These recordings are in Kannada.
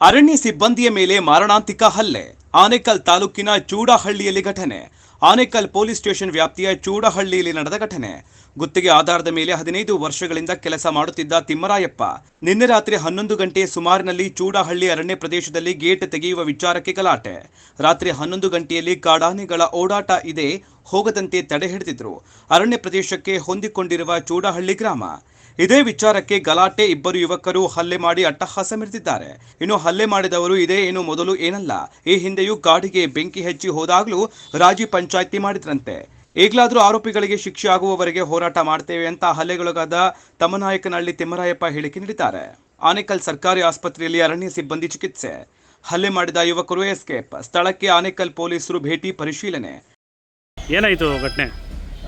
ಅರಣ್ಯ ಸಿಬ್ಬಂದಿಯ ಮೇಲೆ ಮಾರಣಾಂತಿಕ ಹಲ್ಲೆ. ಆನೇಕಲ್ ತಾಲೂಕಿನ ಚೂಡಹಳ್ಳಿಯಲ್ಲಿ ಘಟನೆ. ಆನೇಕಲ್ ಪೊಲೀಸ್ ಸ್ಟೇಷನ್ ವ್ಯಾಪ್ತಿಯ ಚೂಡಹಳ್ಳಿಯಲ್ಲಿ ನಡೆದ ಘಟನೆ. ಗುತ್ತಿಗೆ ಆಧಾರದ ಮೇಲೆ ಹದಿನೈದು ವರ್ಷಗಳಿಂದ ಕೆಲಸ ಮಾಡುತ್ತಿದ್ದ ತಿಮ್ಮರಾಯಪ್ಪ, ನಿನ್ನೆ ರಾತ್ರಿ ಹನ್ನೊಂದು ಗಂಟೆ ಸುಮಾರಿನಲ್ಲಿ ಚೂಡಹಳ್ಳಿ ಅರಣ್ಯ ಪ್ರದೇಶದಲ್ಲಿ ಗೇಟ್ ತೆಗೆಯುವ ವಿಚಾರಕ್ಕೆ ಗಲಾಟೆ. ರಾತ್ರಿ ಹನ್ನೊಂದು ಗಂಟೆಯಲ್ಲಿ ಕಾಡಾನೆಗಳ ಓಡಾಟ ಇದೆ ಹೋಗದಂತೆ ತಡೆ ಹಿಡಿದಿದ್ರು. ಅರಣ್ಯ ಪ್ರದೇಶಕ್ಕೆ ಹೊಂದಿಕೊಂಡಿರುವ ಚೂಡಹಳ್ಳಿ ಗ್ರಾಮ. ಇದೇ ವಿಚಾರಕ್ಕೆ ಗಲಾಟೆ ಇಬ್ಬರು ಯುವಕರು ಹಲ್ಲೆ ಮಾಡಿ ಅಟ್ಟಹಾಸ ಮೆರೆದಿದ್ದಾರೆ ಇನ್ನು ಹಲ್ಲೆ ಮಾಡಿದವರು ಇದೇ ಏನು ಮೊದಲು ಏನಲ್ಲ. ಈ ಹಿಂದೆಯೂ ಗಾಡಿಗೆ ಬೆಂಕಿ ಹೆಚ್ಚಿ ಹೋದಾಗಲೂ ರಾಜಿ ಪಂಚಾಯಿತಿ ಮಾಡಿದ್ರಂತೆ. ಈಗಲಾದರೂ ಆರೋಪಿಗಳಿಗೆ ಶಿಕ್ಷೆ ಆಗುವವರೆಗೆ ಹೋರಾಟ ಮಾಡ್ತೇವೆ ಅಂತ ಹಲ್ಲೆಗೊಳಗಾದ ತಮ್ಮನಾಯಕನಹಳ್ಳಿ ತಿಮ್ಮರಾಯಪ್ಪ ಹೇಳಿಕೆ ನೀಡಿದ್ದಾರೆ. ಆನೇಕಲ್ ಸರ್ಕಾರಿ ಆಸ್ಪತ್ರೆಯಲ್ಲಿ ಅರಣ್ಯ ಸಿಬ್ಬಂದಿ ಚಿಕಿತ್ಸೆ. ಹಲ್ಲೆ ಮಾಡಿದ ಯುವಕರು ಎಸ್ಕೇಪ್. ಸ್ಥಳಕ್ಕೆ ಆನೇಕಲ್ ಪೊಲೀಸರು ಭೇಟಿ ಪರಿಶೀಲನೆ. ಏನಾಯಿತು ಘಟನೆ?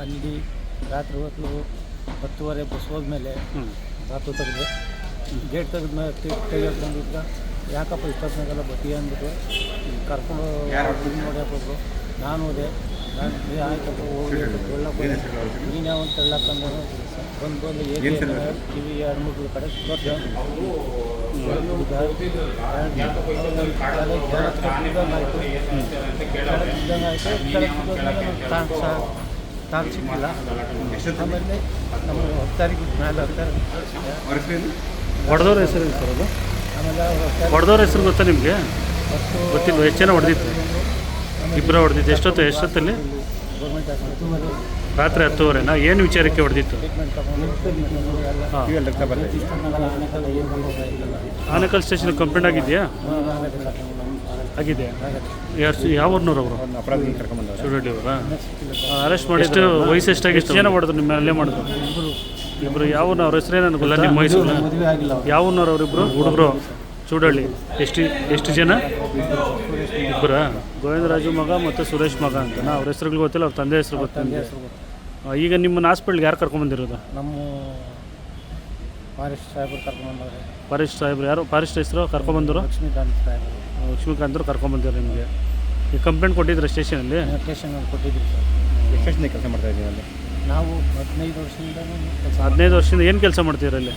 ಅಲ್ಲಿ ರಾತ್ರಿ ಹೊತ್ತು ಹತ್ತುವರೆ ಬಸ್ ಹೋದ್ಮೇಲೆ ಮೇಲೆ ರಾತ್ರಿ ತೆಗೆದೆ ಗೇಟ್ ತೆಗೆದ ಮೇಲೆ ತೆಗಿಯೋಕೆ ಬಂದಿದ್ದ. ಯಾಕಪ್ಪ ಇಷ್ಟೊತ್ತಿನಾಗೆಲ್ಲ ಬಟ್ಟಿ ಅಂದ್ಬಿಟ್ಟು ಕರ್ಕೊಂಡು ಹೋದ್ರು. ನಾನು ಹೋದೆ. ನಾನು ಆಯ್ತಪ್ಪ ಹೋಗಿ ನೀನು ಯಾವ ತೆಳ್ಳಕ್ಕಂದ್ರೆ ಬಂದು. ಬಂದು ಏನು ಕಿವಿ ಎರಡು ಮೂರು ಕಡೆ ತಾನು ಸಿಕ್ಕಿಲ್ಲ. ಆಮೇಲೆ ನಮ್ಮ ತಾರೀಕು ಮೇಲೆ ಹೊಡೆದವ್ರ ಹೆಸರು ಸರ್ ಅದು? ಆಮೇಲೆ ಹೊಡೆದವ್ರ ಹೆಸರು ಗೊತ್ತಾ ನಿಮಗೆ? ಗೊತ್ತಿಲ್ಲ ಎಷ್ಟು ಜನ ಹೊಡೆದಿತ್ತು? ಇಬ್ಬರ ಹೊಡೆದಿತ್ತು ಎಷ್ಟೊತ್ತು ಎಷ್ಟೊತ್ತಲ್ಲಿ? ರಾತ್ರಿ ಹತ್ತುವರೆನಾ? ಏನು ವಿಚಾರಕ್ಕೆ ಹೊಡೆದಿತ್ತು? ಹಾಂ. ಆನೇಕಲ್ ಸ್ಟೇಷನ್ ಕಂಪ್ಲೇಂಟ್ ಆಗಿದೆಯಾ? ಆಗಿದೆಯಾ ಯಾರು ಯಾವ ಊರ್ನವ್ರು ಅವರು ಶಿವರೆಡ್ಡಿ ಅವರಾ? ಅರೆಸ್ಟ್ ಮಾಡಿ ಎಷ್ಟು ವಯಸ್ಸು ಎಷ್ಟಾಗಿ ಎಷ್ಟು ಜನ ಮಾಡಿದ್ರು ನಿಮ್ಮ ಅಲ್ಲೇ ಮಾಡಿದ್ರು? ಇಬ್ಬರು ಯಾವ ಅವ್ರ ಹೆಸರೇನು ಅನ್ಕೊಲ್ಲ ನಿಮ್ಮ ಮೈಸೂರು ಮದುವೆ ಆಗಿಲ್ಲ ಅವ್ರು. ಯಾವ ಊರ್ನವ್ರು ಅವರಿಬ್ಬರು ಹುಡುಗರು. ಚೂಡಳ್ಳಿ. ಎಷ್ಟು ಎಷ್ಟು ಜನ? ಇಬ್ಬರ? ಗೋವಿಂದರಾಜು ಮಗ ಮತ್ತು ಸುರೇಶ್ ಮಗ ಅಂತ ಅವ್ರ ಹೆಸರುಗಳು ಗೊತ್ತಿಲ್ಲ ಅವ್ರ ತಂದೆ ಹೆಸರು ಗೊತ್ತಿಲ್ಲ. ಈಗ ನಿಮ್ಮನ್ನು ಹಾಸ್ಪಿಟ್ಲ್ಗೆ ಯಾರು ಕರ್ಕೊಂಬಂದಿರೋದು ನಮ್ಮ ಫಾರೆಸ್ಟ್ ಸಾಹೇಬರು ಕರ್ಕೊಂಡ್ಬಂದವ್ರೆ ಫಾರೆಸ್ಟ್ ಸಾಹೇಬ್ರು ಯಾರು? ಫಾರೆಸ್ಟ್ ಹೆಸರು ಕರ್ಕೊಂಬಂದರು ಲಕ್ಷ್ಮೀಕಾಂತ್ ಸಾಹೇಬರು. ಲಕ್ಷ್ಮೀಕಾಂತರು ಕರ್ಕೊಂಬಂದಿರು ನಿಮಗೆ. ಈ ಕಂಪ್ಲೇಂಟ್ ಕೊಟ್ಟಿದ್ರು ಸ್ಟೇಷನಲ್ಲಿ? ಸ್ಟೇಷನಲ್ಲಿ ಕೊಟ್ಟಿದ್ದೀವಿ ಸರ್. ಎಷ್ಟು ವರ್ಷದಿಂದ ಕೆಲಸ ಮಾಡ್ತಾ ಇದ್ದೀವಿ ಅಲ್ಲಿ? ನಾವು ಹದಿನೈದು ವರ್ಷದಿಂದ ಕೆಲಸ ಹದಿನೈದು ವರ್ಷದಿಂದ ಏನು ಕೆಲಸ ಮಾಡ್ತೀರ ಅಲ್ಲಿ?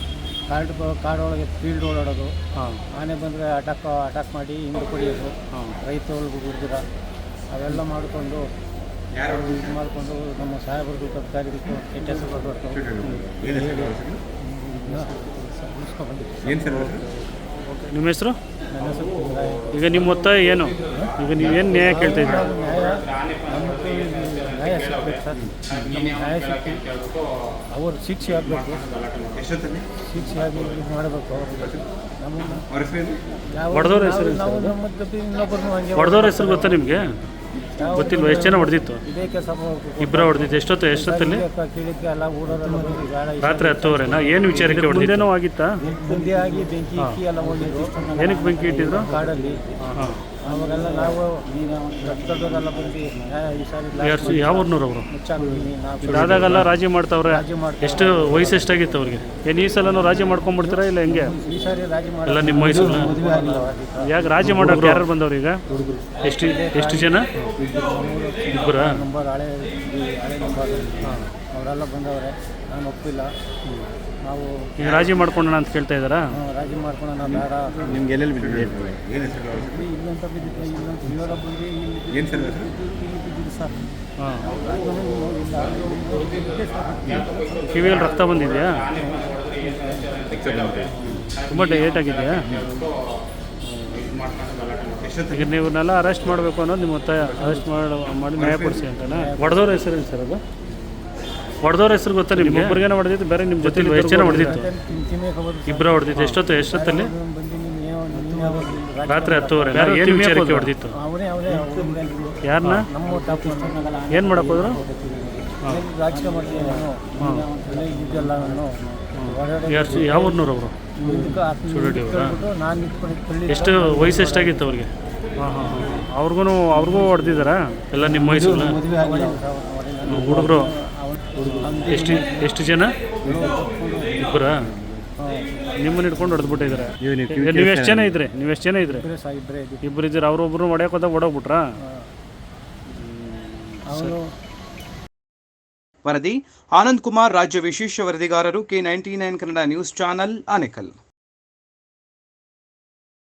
ಕಾರ್ಡ್ ಕಾಡೊಳಗೆ ಫೀಲ್ಡ್ ಓಡಾಡೋದು. ಹಾಂ. ಆನೆ ಬಂದರೆ ಅಟ್ಯಾಕ್ ಅಟ್ಯಾಕ್ ಮಾಡಿ ಹಿಂದೆ ಕುಡಿಯೋದು. ಹಾಂ. ರೈತರು ಹುಡುಗರ ಅವೆಲ್ಲ ಮಾಡಿಕೊಂಡು ಇದು ಮಾಡಿಕೊಂಡು ನಮ್ಮ ಸಾಹೇಬರದ್ದು ತರಕಾರಿಗೂ ಕೆಟ್ಟ ಹೆಸರು? ಏನು ಏನು ಸರ್ ಹೆಸರು? ನಿಮ್ಮ ಹೆಸರು. ಈಗ ನಿಮ್ಮ ಒತ್ತಾಯ ಏನು? ಈಗ ನೀವೇನು ನ್ಯಾಯ ಕೇಳ್ತಾ ಇದ್ದೀರಾ? ನಾವು ನ್ಯಾಯ ಸಿಗ್ಬೇಕು ಸರ್ ಅವ್ರ ಶಿಕ್ಷೆ ಆಗಬೇಕು. ಶಿಕ್ಷೆ ಆಗಿ ಮಾಡಬೇಕು ನಮ್ಮನ್ನು ಹೆಸರು ಯಾವ ಹೊಡೆದವ್ರ ಹೆಸರು ನಾವು ನಮ್ಮ ಜೊತೆ ಇನ್ನೊಬ್ಬರನ್ನು ಹೊಡೆದವ್ರ ಹೆಸರು ಗೊತ್ತಾ ನಿಮಗೆ? ಗೊತ್ತಿಲ್ವ? ಎಷ್ಟು ಜನ ಹೊಡೆದಿತ್ತು? ಇದೇ ಕೆಲಸ ಇಬ್ಬರ ಹೊಡೆದಿತ್ತು ಎಷ್ಟೊತ್ತು ಎಷ್ಟೊತ್ತಲ್ಲಿ? ರಾತ್ರಿ ಹತ್ತುವರೆ ಊರವರೆಲ್ಲ ಬಂದು ಬೇಡ ಈ ರಾತ್ರಿ ಹತ್ತುವರೆನಾ? ಏನು ವಿಚಾರಕ್ಕೆ ಹೊಡೆದಿದ್ದೇನೋ ಆಗಿತ್ತಾ? ಮುಂದೆ ಆಗಿ ಬೆಂಕಿ ಇಕ್ಕಿ ಎಲ್ಲ ಹೋಗಿದ್ರು ಏನಕ್ಕೆ ಬೆಂಕಿ ಇಟ್ಟಿದ್ರು? ಕಾಡಲ್ಲಿ. ಹಾಂ. ಅವಾಗೆಲ್ಲ ನಾವು ಬಂದು ನ್ಯಾಯ ಈ ಸಾರಿ ಯಾವ ಇದಾದಾಗೆಲ್ಲ ರಾಜಿ ಮಾಡ್ತಾವ್ರೆ. ಎಷ್ಟು ವಯಸ್ಸು ಎಷ್ಟಾಗಿತ್ತು ಅವ್ರಿಗೆ? ಏನು ಈ ಸಲ ರಾಜಿ ಮಾಡ್ಕೊಂಡ್ಬಿಡ್ತೀರಾ ಇಲ್ಲ ಹೆಂಗೆ? ಈ ಸಾರಿ ರಾಜಿ ಎಲ್ಲ ನಿಮ್ಮ ಮೈಸೂರು. ಯಾಕೆ ರಾಜಿ ಮಾಡೋರು ಯಾರು ಬಂದವ್ರು ಈಗ? ಎಷ್ಟು ಎಷ್ಟು ಜನ? ಇಬ್ಬರ ನಂಬರ್ ಹಳೆ ಹಳೆ ನಂಬರ್. ಅವರೆಲ್ಲ ಬಂದವ್ರೆ ನಾನು ಒಪ್ಪಿಲ್ಲ. ನಾವು ಈಗ ರಾಜಿ ಮಾಡ್ಕೊಂಡೋಣ ಅಂತ ಕೇಳ್ತಾ ಇದ್ದಾರಾ? ಹ್ಮ್, ರಾಜಿ ಮಾಡ್ಕೊಂಡು ನಾವು ಬೇಡ. ನಿಮ್ಗೆ ಎಲ್ಲೆಲ್ಲಿ ಬಿದ್ದಿದೆ? ಏನು ಹೆಸರು ಅವ್ರ ಹೆಸರು? ಇಲ್ಲಂತ ಬಿದ್ದಿದ್ದೆ ಇಲ್ಲಂತ ಇವೆಲ್ಲ ಬಂದು ಇಲ್ಲಿ ಏನು ಸರ್ ಹೆಸರು? ಇಲ್ಲಿ ಬಿದ್ದಿದ್ದು ಸರ್? ಹಾಂ. ಇಲ್ಲ ಕಿವಿಯಲ್ಲಿ ರಕ್ತ ಬಂದಿದೆಯಾ? ತುಂಬ ಡೈರೆಕ್ಟ್ ಆಗಿದೆಯಾ? ಎಷ್ಟೊತ್ತಿಗೆ ಈಗ ನೀವನ್ನೆಲ್ಲ ಅರೆಸ್ಟ್ ಮಾಡಬೇಕು ಅನ್ನೋದು ನಿಮ್ಮ ಒತ್ತಾಯ. ಅರೆಸ್ಟ್ ಮಾಡಿ ಮಾಡಿ ನ್ಯಾಯ ಕೊಡಿಸಿ ಅಂತಾನೆ? ಹೊಡೆದವ್ರ ಹೆಸರು ಸರ್ ಅದು? ಹೊಡೆದವ್ರ ಹೆಸರು ಗೊತ್ತಾ ನಿಮ್ಗೆ? ಒಬ್ಬರಿಗೆ ಹೊಡೆದಿತ್ತು ಬೇರೆ ನಿಮ್ಮ ಜೊತೆ ಎಷ್ಟು ಜನ ಹೊಡೆದಿತ್ತು ಇಬ್ಬರ ಹೊಡೆದಿತ್ತು ಎಷ್ಟೊತ್ತು ಎಷ್ಟೊತ್ತಲ್ಲಿ? ರಾತ್ರಿ ಹತ್ತುವರೆ. ಏನು ವಿಚಾರಕ್ಕೆ ಹೊಡೆದಿತ್ತು? ಯಾರನ್ನ ನಮ್ಮ ಟಾಪ್ ಏನು ಮಾಡಕ್ಕೆ ಹೋದ್ರು? ಯಾರು ಯಾವ ಊರ್ನವ್ರು ಅವರು? ಎಷ್ಟು ವಯಸ್ಸು ಎಷ್ಟಾಗಿತ್ತು ಅವ್ರಿಗೆ? ಹಾಂ ಹಾಂ ಹಾಂ. ಅವ್ರಿಗೂ ಅವ್ರಿಗೂ ಹೊಡೆದಿದ್ದಾರಾ? ಎಲ್ಲ ನಿಮ್ಮ ಮೈಸೂರು ಹುಡುಗರು. ಎಷ್ಟು ಎಷ್ಟು ಜನ? ಇಬ್ಬರ? ನಿಮ್ಮನ್ನ ಹಿಡ್ಕೊಂಡು ಹೊಡೆದ್ಬಿಟ್ಟಿದ್ರೆ ನೀವು ಎಷ್ಟು ಜನ ಇದ್ರೆ? ನೀವು ಎಷ್ಟು ಜನ ಇದ್ರಿ? ಇಬ್ಬರೇ ಇದ್ದೀರಿ? ಅವ್ರೊಬ್ರು ಹೊಡೆಯಕ್ಕೆ ಹೋದಾಗ ಹೊಡೋಗ್ಬಿಟ್ರಾ ವರದಿ ಆನಂದ್ ಕುಮಾರ್ ರಾಜ್ಯ ವಿಶೇಷ ವರದಿಗಾರರು K ninety nine Kannada news channel Anekal.